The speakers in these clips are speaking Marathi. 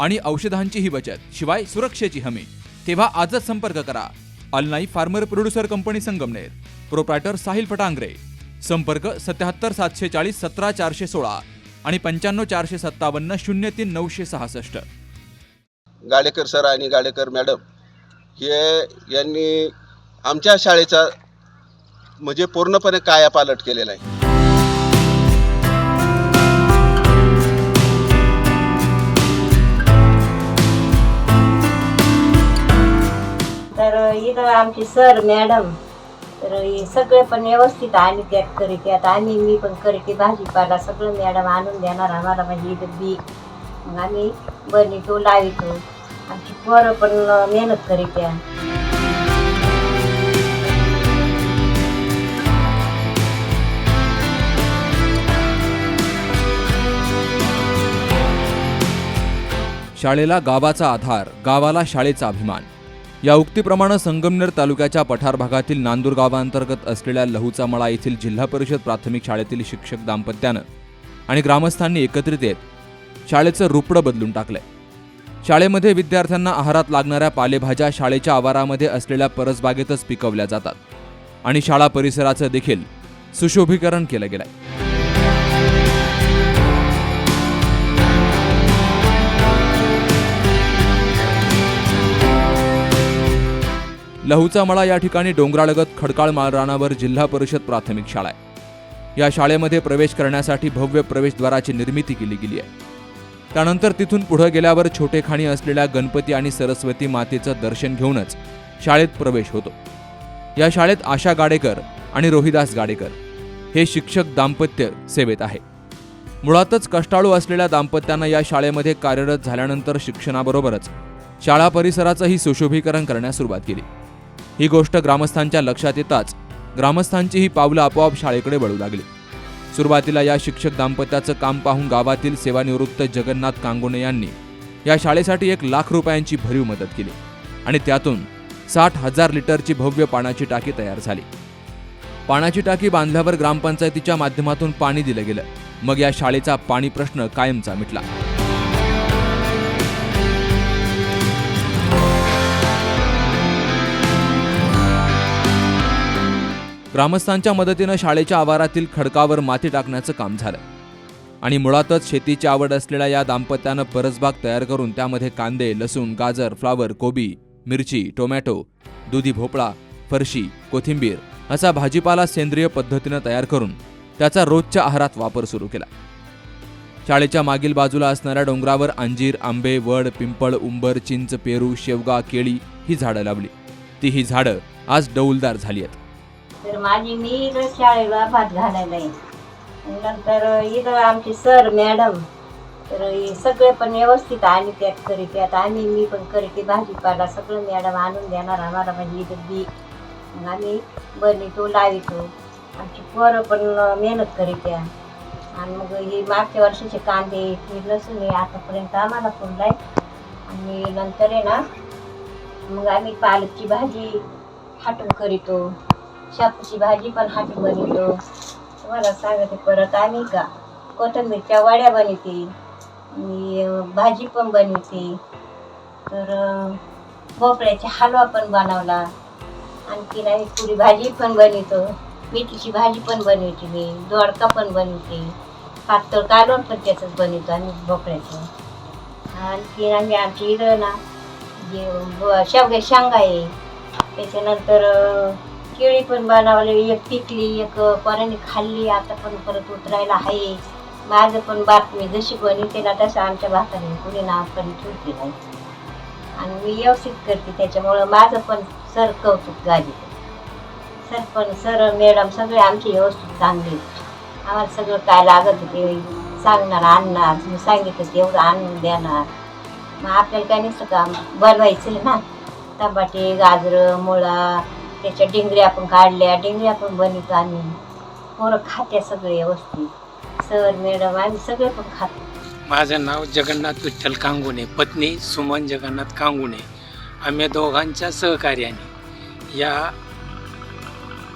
आणि औषधांचीही बचत शिवाय सुरक्षेची हमी. तेव्हा आजच संपर्क करा. अलनाई farmer producer company Sangamner. Proprietor Sahil Phatangare. संपर्क सत्याहत्तर सातशे चाळीस सतरा चारशे सोळा आणि पंच्याण्णव चारशे सत्तावन्न शून्य तीन नऊशे सहासष्ट. गाडेकर सर आणि गाडेकर मॅडम हे यांनी आमच्या शाळेचा म्हणजे पूर्णपणे कायापालट केलेला आहे. तर इथं आमचे सर मॅडम तर हे सगळे पण व्यवस्थित आम्ही त्यात करीत आम्ही मी पण करीते भाजीपाला सगळं मॅडम आणून देणार आम्हाला म्हणजे इथं बी. मग आम्ही बनवितो लावितो. आमची पोरं पण मेहनत करीत शाळेला गावाचा आधार गावाला शाळेचा अभिमान. या उक्तीप्रमाणे संगमनेर तालुक्याच्या पठार भागातील नांदूर गावांतर्गत असलेल्या लहूचा मळा येथील जिल्हा परिषद प्राथमिक शाळेतील शिक्षक दाम्पत्यानं आणि ग्रामस्थांनी एकत्रित येत शाळेचं रुपडं बदलून टाकलंय. शाळेमध्ये विद्यार्थ्यांना आहारात लागणाऱ्या पालेभाज्या शाळेच्या आवारामध्ये असलेल्या परसबागेतच पिकवल्या जातात आणि शाळा परिसराचं देखील सुशोभीकरण केलं गेलंय. लहूचा मळा या ठिकाणी डोंगरालगत खडकाळ माळरानावर जिल्हा परिषद प्राथमिक शाळा आहे. या शाळेमध्ये प्रवेश करण्यासाठी भव्य प्रवेशद्वाराची निर्मिती केली गेली आहे. त्यानंतर तिथून पुढे गेल्यावर छोटे खाणी असलेल्या गणपती आणि सरस्वती मातेचं दर्शन घेऊनच शाळेत प्रवेश होतो. या शाळेत आशा गाडेकर आणि रोहिदास गाडेकर हे शिक्षक दाम्पत्य सेवेत आहे. मुळातच कष्टाळू असलेल्या दाम्पत्यांना या शाळेमध्ये कार्यरत झाल्यानंतर शिक्षणाबरोबरच शाळा परिसराचंही सुशोभीकरण करण्यास सुरुवात केली. ही गोष्ट ग्रामस्थांच्या लक्षात येताच ग्रामस्थांची ही पावलं आपोआप शाळेकडे वळू लागली. सुरुवातीला या शिक्षक दाम्पत्याचं काम पाहून गावातील सेवानिवृत्त जगन्नाथ कांगोणे यांनी या शाळेसाठी एक लाख रुपयांची भरीव मदत केली आणि त्यातून साठ हजार लिटरची भव्य पाण्याची टाकी तयार झाली. पाण्याची टाकी बांधल्यावर ग्रामपंचायतीच्या माध्यमातून पाणी दिलं गेलं. मग या शाळेचा पाणी प्रश्न कायमचा मिटला. ग्रामस्थांच्या मदतीनं शाळेच्या आवारातील खडकावर माती टाकण्याचं काम झालं. आणि मुळातच शेतीची आवड असलेल्या या दाम्पत्यानं परसबाग तयार करून त्यामध्ये कांदे लसूण गाजर फ्लावर कोबी मिरची टोमॅटो दुधी भोपळा फरशी कोथिंबीर असा भाजीपाला सेंद्रिय पद्धतीनं तयार करून त्याचा रोजच्या आहारात वापर सुरू केला. शाळेच्या मागील बाजूला असणाऱ्या डोंगरावर अंजीर आंबे वड पिंपळ उंबर चिंच पेरू शेवगा केळी ही झाडं लावली. ती ही झाडं आज डौलदार झाली आहेत. तर माझी मी इथं शाळेला भात घालायला आहे नंतर इथं आमचे सर मॅडम तर हे सगळे पण व्यवस्थित आम्ही त्यात करीत. आम्ही मी पण करीते. भाजीपाला सगळं मॅडम आणून देणार आम्हाला म्हणजे इथं बी. मग आम्ही बनवितो लावितो. आमची पोरं पण मेहनत करीत आणि मग हे मागच्या वर्षाचे कांदे हे लसूण हे आतापर्यंत आम्हाला फुललाय आणि नंतर आहे ना मग आम्ही पालकची भाजी हाटून करीतो. शापूची भाजी पण हाती बनवतो. तुम्हाला सांगते परत आम्ही का? कोथिंबीरच्या वड्या बनवते. भाजी पण बनवते. तर भोपळ्याचा हलवा पण बनवला. आणखीन आम्ही पुरी भाजी पण बनवतो. मेथीची भाजी पण बनवते मी. दोडका पण बनवते. पातळ कालवण पण त्याचंच बनवतो आम्ही भोपळ्याचं. आणखीन आम्ही आमची इथं ना जे शेवग्या शेंगा आहे. त्याच्यानंतर केळी पण बनवली एक पिकली एक पोरांनी खाल्ली. आता पण परत उतरायला आहे. माझं पण बातमी जशी बनवते ना तसं आमच्या भाताने कुणी नाव पण ठेवते. नाही आणि मी व्यवस्थित करते त्याच्यामुळं माझं पण सर कौतुक गाडी सर पण सर मॅडम सगळे आमचे व्यवस्थित चांगले. आम्हाला सगळं काय लागत ते सांगणार आणणार. मी सांगितलं तेवढं आणून देणार. मग आपल्याला काय नसतं काम बनवायचं ना. टमाटे गाजरं मुळा त्याच्या डिंगऱ्या आपण काढल्या डिंगऱ्या पण बनवतो आम्ही. पोरं खात्या सगळे व्यवस्थित. सर मॅडम आम्ही सगळे पण खातो. माझं नाव जगन्नाथ विठ्ठल कांगुणे पत्नी सुमन जगन्नाथ कांगुणे. आम्ही दोघांच्या सहकार्याने या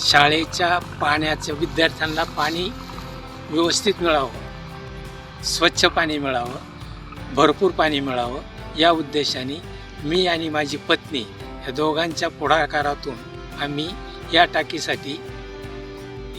शाळेच्या पाण्याचं विद्यार्थ्यांना पाणी व्यवस्थित मिळावं स्वच्छ पाणी मिळावं भरपूर पाणी मिळावं या उद्देशाने मी आणि माझी पत्नी या दोघांच्या पुढाकारातून आम्ही या टाकीसाठी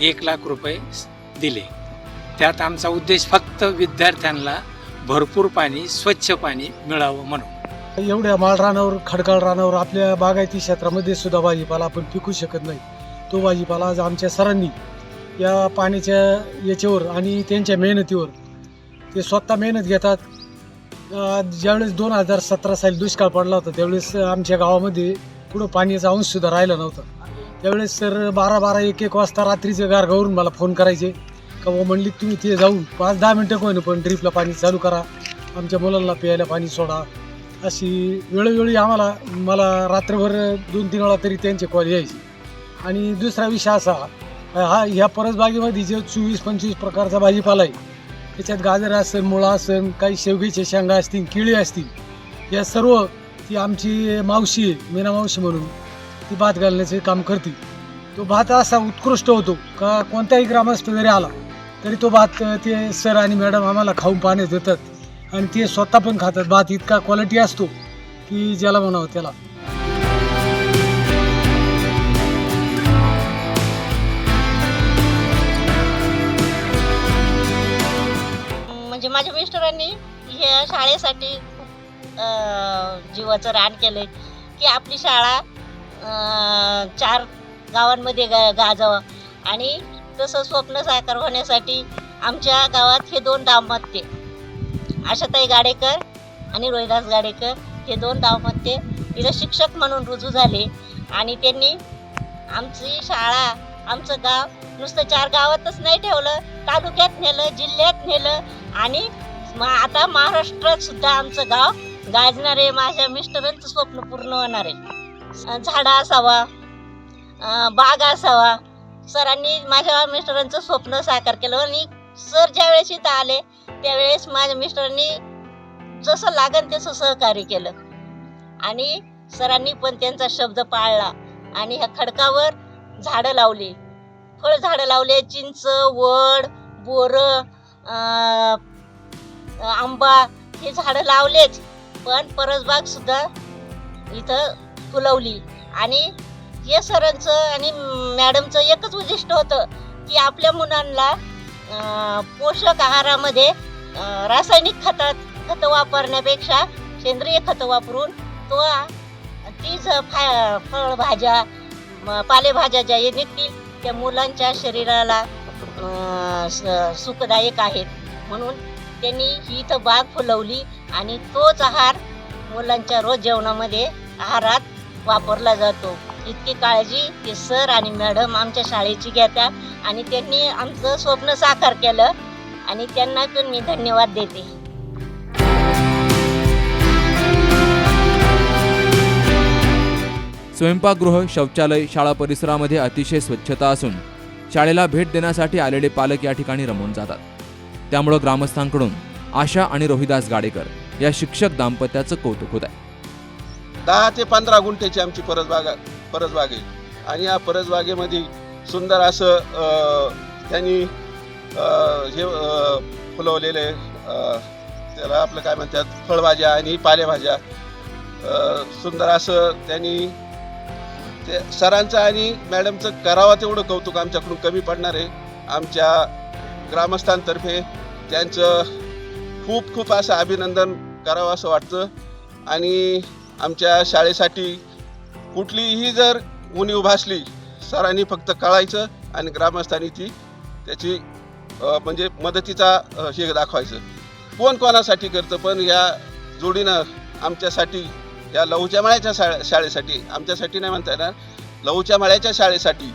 एक लाख रुपये दिले. त्यात आमचा उद्देश फक्त विद्यार्थ्यांना भरपूर पाणी स्वच्छ पाणी मिळावं म्हणून. एवढ्या माळरानावर खडकाळ रानावर आपल्या बागायती क्षेत्रामध्ये सुद्धा भाजीपाला आपण पिकू शकत नाही. तो भाजीपाला आज आमच्या सरांनी या पाण्याच्या याच्यावर आणि त्यांच्या मेहनतीवर ते स्वतः मेहनत घेतात. ज्यावेळेस दोन हजार सतरा साली दुष्काळ पडला होता त्यावेळेस आमच्या गावामध्ये पुढं पाण्याचा अंशसुद्धा राहिला नव्हता. त्यावेळेस सर बारा बारा एक एक वाजता रात्रीचं गारगावरून मला फोन करायचे. का बुवा म्हणली तुम्ही ते जाऊन पाच दहा मिनटं कोण पण ड्रीपला पाणी चालू करा. आमच्या मुलांना प्यायला पाणी सोडा. अशी वेळोवेळी आम्हाला मला रात्रभर दोन तीन वेळा तरी त्यांचे कॉल यायचे. आणि दुसरा विषय असा हा ह्या परसबागेमध्ये जे चोवीस पंचवीस प्रकारचा भाजीपाला आहे त्याच्यात गाजर असेल मुळा असेल काही शेवग्याच्या शेंगा असतील केळी असतील या सर्व ती आमची मावशी आहे मीना मावशी म्हणून. ती भात घालण्याचे काम करते. तो भात असा उत्कृष्ट होतो का कोणताही ग्रामस्थ जरी आला तरी तो भात ते सर आणि मॅडम आम्हाला खाऊन पाण्यात देतात. आणि ते स्वतः पण खातात. भात इतका क्वालिटी असतो की ज्याला म्हणावं त्याला. म्हणजे माझ्या मिस्टरांनी हे शाळेसाठी जीवाचं रान केलंय की आपली शाळा चार गावांमध्ये गा गाजावं. आणि तसं स्वप्न साकार होण्यासाठी आमच्या गावात हे दोन दाम्पत्य आशाताई गाडेकर आणि रोहिदास गाडेकर हे दोन दाम्पत्य तिला शिक्षक म्हणून रुजू झाले आणि त्यांनी आमची शाळा आमचं गाव नुसतं चार गावातच नाही ठेवलं तालुक्यात नेलं जिल्ह्यात नेलं आणि म- आता महाराष्ट्रात सुद्धा आमचं गाव गाजणार आहे माझ्या मिस्टरांचं स्वप्न पूर्ण होणार आहे. झाडं असावा बाग असावा. सरांनी माझ्या मिस्टरांचं स्वप्न साकार केलं आणि सर ज्यावेळेस इथं आले त्यावेळेस माझ्या मिस्टरांनी जसं लागन तसं सहकार्य केलं. आणि सरांनी पण त्यांचा शब्द पाळला आणि ह्या खडकावर झाडं लावली. फळ झाडं लावले चिंच वड बोरं आंबा हे झाडं लावलेच. पण परसबाग सुद्धा इथं फुलवली. आणि हे सरांचं आणि मॅडमचं एकच उद्दिष्ट होतं की आपल्या मुलांना पोषक आहारामध्ये रासायनिक खतात खतं वापरण्यापेक्षा सेंद्रिय खतं वापरून तो तीच फा फळभाज्या पालेभाज्या ज्या निघतील त्या मुलांच्या शरीराला स- सुखदायक आहेत. म्हणून त्यांनी ही इथं बाग फुलवली. आणि तोच आहार मुलांच्या रोज जेवणामध्ये आहारात वापरला जातो. इतकी काळजी ते सर आणि मॅडम आमच्या शाळेची घेतात आणि त्यांनी आमचं स्वप्न साकार केलं आणि त्यांना पण मी धन्यवाद देते. स्वयंपाकगृह शौचालय शाळा परिसरामध्ये अतिशय स्वच्छता असून शाळेला भेट देण्यासाठी आलेले पालक या ठिकाणी रमून जातात. त्यामुळं ग्रामस्थांकडून आशा आणि रोहिदास गाडेकर या शिक्षक दाम्पत्याचं कौतुक होत आहे. दहा ते पंधरा गुंठ्याची आमची परसबाग परसबाग आहे आणि या परसबागेमध्ये सुंदर असं त्यांनी हे अ, फुलवलेले त्याला आपलं काय म्हणतात फळभाज्या आणि पालेभाज्या. सुंदर असं त्यांनी ते सरांचं आणि मॅडमचं करावं तेवढं कौतुक आमच्याकडून कमी पडणार आहे. आमच्या ग्रामस्थांतर्फे त्यांचं खूप खूप असं अभिनंदन करावं असं वाटतं. आणि आमच्या शाळेसाठी कुठलीही जर उणीव भासली सरांनी फक्त कळायचं आणि ग्रामस्थांनी ती त्याची म्हणजे मदतीचा हे दाखवायचं. कोण कोणासाठी करतं पण या जोडीनं आमच्यासाठी या लहूच्या माळ्याच्या शाळे शाळेसाठी आमच्यासाठी नाही म्हणता येणार लहूच्या माळ्याच्या शाळेसाठी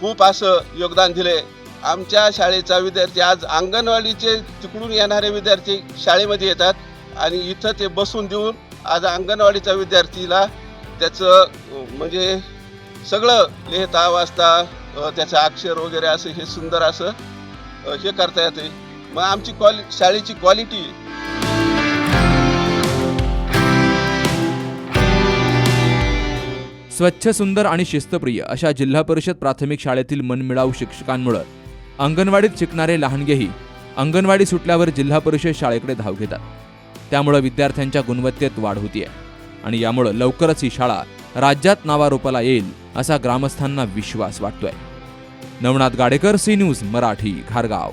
खूप असं योगदान दिले आमच्या शाळेचा विद्यार्थी आज अंगणवाडीचे तिकडून येणारे विद्यार्थी शाळेमध्ये येतात आणि इथं ते बसून देऊन आज अंगणवाडीच्या विद्यार्थीला त्याचं म्हणजे सगळं लिहिता वाचता त्याचं अक्षर वगैरे असं हे सुंदर असं हे करता येते. मग आमची क्वालि शाळेची क्वालिटी स्वच्छ सुंदर आणि शिस्तप्रिय अशा जिल्हा परिषद प्राथमिक शाळेतील मनमिळाऊ शिक्षकांमुळे अंगणवाडीत शिकणारे लहानगेही अंगणवाडी सुटल्यावर जिल्हा परिषद शाळेकडे धाव घेतात. त्यामुळं विद्यार्थ्यांच्या गुणवत्तेत वाढ होतीये आणि यामुळं लवकरच ही शाळा राज्यात नावारूपाला येईल असा ग्रामस्थांना विश्वास वाटतोय. Navnath Gadekar C news Marathi घारगाव.